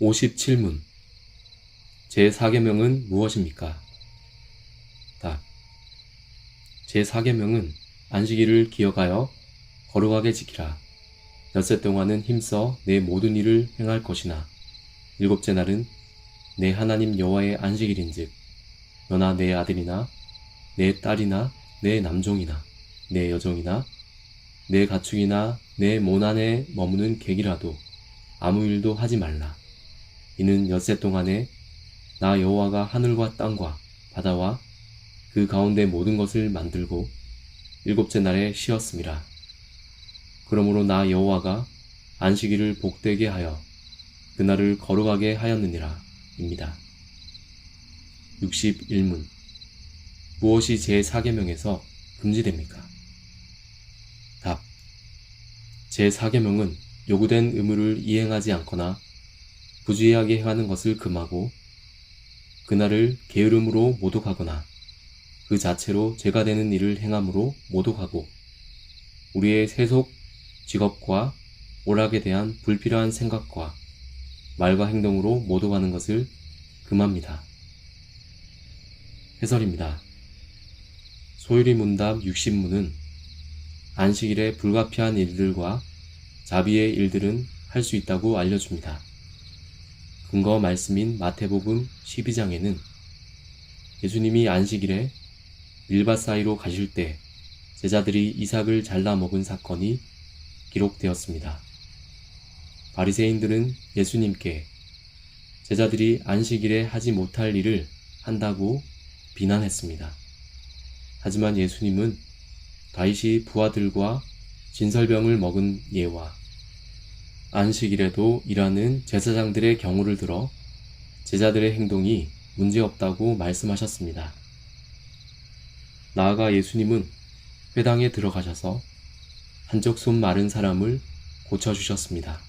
57문 제4계명은 무엇입니까? 답 제4계명은 안식일을 기억하여 거룩하게 지키라. 엿새 동안은 힘써 내 모든 일을 행할 것이나 일곱째 날은 내 하나님 여호와의 안식일인즉 너나 내 아들이나 내 딸이나 내 남종이나 내 여종이나 내 가축이나 내 모난에 머무는 객이라도 아무 일도 하지 말라. 이는 엿새 동안에 나 여호와가 하늘과 땅과 바다와 그 가운데 모든 것을 만들고 일곱째 날에 쉬었음이라. 그러므로 나 여호와가 안식일을 복되게 하여 그날을 거룩하게 하였느니라. 입니다. 61문 무엇이 제4계명에서 금지됩니까? 답 제4계명은 요구된 의무를 이행하지 않거나 부주의하게 행하는 것을 금하고 그날을 게으름으로 모독하거나 그 자체로 죄가 되는 일을 행함으로 모독하고 우리의 세속 직업과 오락에 대한 불필요한 생각과 말과 행동으로 모독하는 것을 금합니다. 해설입니다. 소율이 문답 60문은 안식일에 불가피한 일들과 자비의 일들은 할 수 있다고 알려줍니다. 근거 말씀인 마태복음 12장에는 예수님이 안식일에 밀밭 사이로 가실 때 제자들이 이삭을 잘라 먹은 사건이 기록되었습니다. 바리새인들은 예수님께 제자들이 안식일에 하지 못할 일을 한다고 비난했습니다. 하지만 예수님은 다윗이 부하들과 진설병을 먹은 예와 안식일에도 일하는 제사장들의 경우를 들어 제자들의 행동이 문제없다고 말씀하셨습니다. 나아가 예수님은 회당에 들어가셔서 한쪽 손 마른 사람을 고쳐주셨습니다.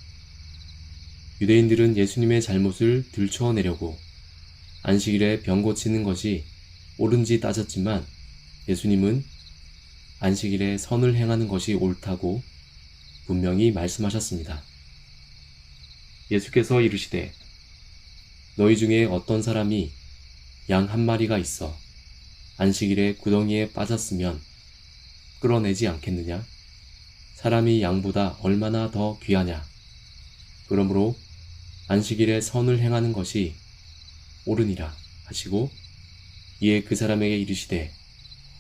유대인들은 예수님의 잘못을 들추어내려고 안식일에 병 고치는 것이 옳은지 따졌지만 예수님은 안식일에 선을 행하는 것이 옳다고 분명히 말씀하셨습니다. 예수께서 이르시되 너희 중에 어떤 사람이 양 한 마리가 있어 안식일에 구덩이에 빠졌으면 끌어내지 않겠느냐? 사람이 양보다 얼마나 더 귀하냐? 그러므로 안식일에 선을 행하는 것이 옳으니라 하시고 이에 그 사람에게 이르시되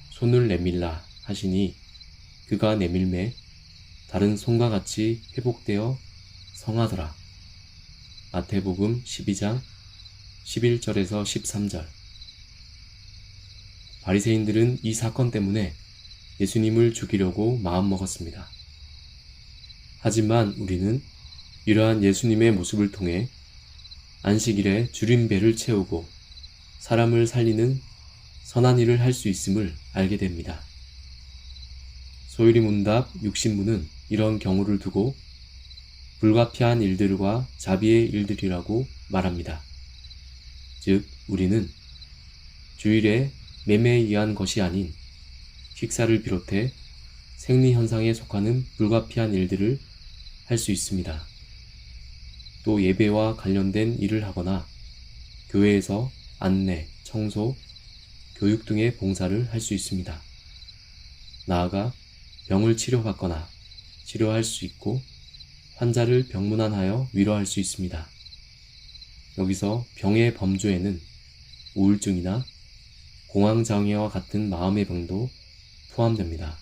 손을 내밀라 하시니 그가 내밀매 다른 손과 같이 회복되어 성하더라. 마태복음 12장 11절에서 13절 바리새인들은 이 사건 때문에 예수님을 죽이려고 마음먹었습니다. 하지만 우리는 이러한 예수님의 모습을 통해 안식일에 줄인 배를 채우고 사람을 살리는 선한 일을 할 수 있음을 알게 됩니다. 소율이 문답 60문은 이런 경우를 두고 불가피한 일들과 자비의 일들이라고 말합니다. 즉, 우리는 주일에 매매에 의한 것이 아닌 식사를 비롯해 생리 현상에 속하는 불가피한 일들을 할 수 있습니다. 또 예배와 관련된 일을 하거나 교회에서 안내, 청소, 교육 등의 봉사를 할 수 있습니다. 나아가 병을 치료받거나 치료할 수 있고 환자를 병문안하여 위로할 수 있습니다. 여기서 병의 범주에는 우울증이나 공황장애와 같은 마음의 병도 포함됩니다.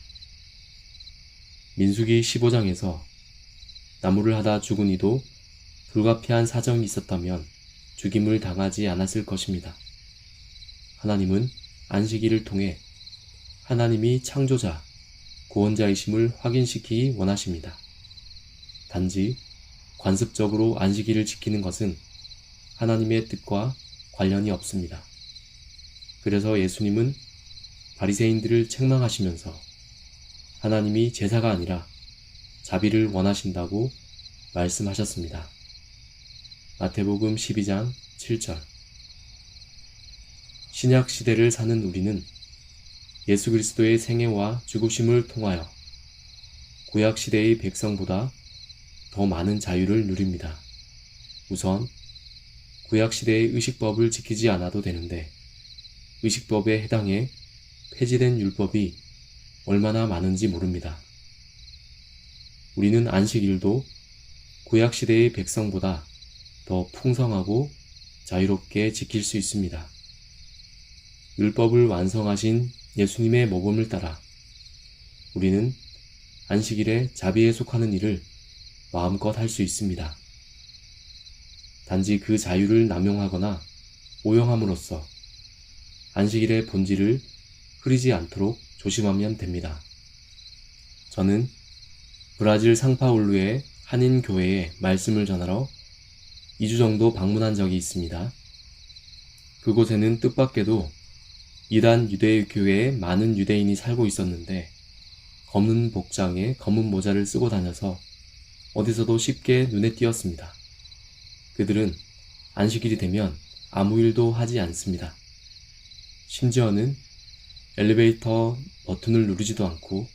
민수기 15장에서 나무를 하다 죽은 이도 불가피한 사정이 있었다면 죽임을 당하지 않았을 것입니다. 하나님은 안식일을 통해 하나님이 창조자, 구원자이심을 확인시키기 원하십니다. 단지 관습적으로 안식일을 지키는 것은 하나님의 뜻과 관련이 없습니다. 그래서 예수님은 바리새인들을 책망하시면서 하나님이 제사가 아니라 자비를 원하신다고 말씀하셨습니다. 마태복음 12장 7절 신약 시대를 사는 우리는 예수 그리스도의 생애와 죽으심을 통하여 구약 시대의 백성보다 더 많은 자유를 누립니다. 우선 구약시대의 의식법을 지키지 않아도 되는데 의식법에 해당해 폐지된 율법이 얼마나 많은지 모릅니다. 우리는 안식일도 구약시대의 백성보다 더 풍성하고 자유롭게 지킬 수 있습니다. 율법을 완성하신 예수님의 모범을 따라 우리는 안식일에 자비에 속하는 일을 마음껏 할 수 있습니다. 단지 그 자유를 남용하거나 오용함으로써 안식일의 본질을 흐리지 않도록 조심하면 됩니다. 저는 브라질 상파울루의 한인 교회에 말씀을 전하러 2주 정도 방문한 적이 있습니다. 그곳에는 뜻밖에도 이단 유대 교회에 많은 유대인이 살고 있었는데 검은 복장에 검은 모자를 쓰고 다녀서 어디서도 쉽게 눈에 띄었습니다. 그들은 안식일이 되면 아무 일도 하지 않습니다. 심지어는 엘리베이터 버튼을 누르지도 않고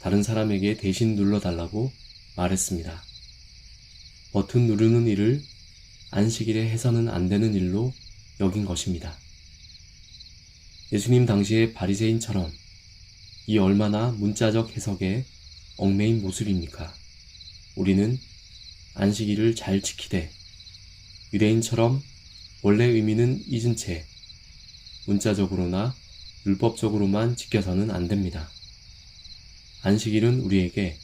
다른 사람에게 대신 눌러달라고 말했습니다. 버튼 누르는 일을 안식일에 해서는 안 되는 일로 여긴 것입니다. 예수님 당시의 바리새인처럼 이 얼마나 문자적 해석에 얽매인 모습입니까? 우리는 안식일을 잘 지키되 유대인처럼 원래 의미는 잊은 채 문자적으로나 율법적으로만 지켜서는 안 됩니다. 안식일은 우리에게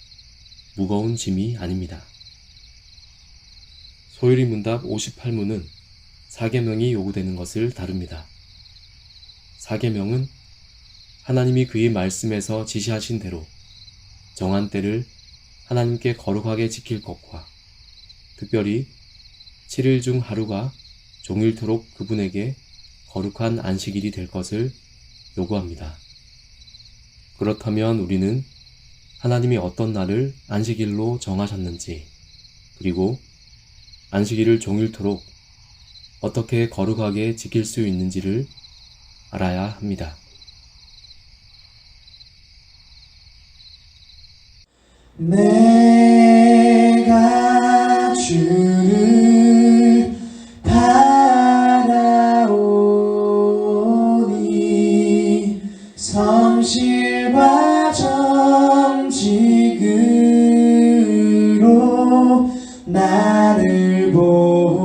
무거운 짐이 아닙니다. 소율이 문답 58문은 사계명이 요구되는 것을 다룹니다. 사계명은 하나님이 그의 말씀에서 지시하신 대로 정한 때를 하나님께 거룩하게 지킬 것과 특별히 7일 중 하루가 종일토록 그분에게 거룩한 안식일이 될 것을 요구합니다. 그렇다면 우리는 하나님이 어떤 날을 안식일로 정하셨는지, 그리고 안식일을 종일토록 어떻게 거룩하게 지킬 수 있는지를 알아야 합니다. 내가 주를 바라오니 성실과 정직으로 나를 보호하소서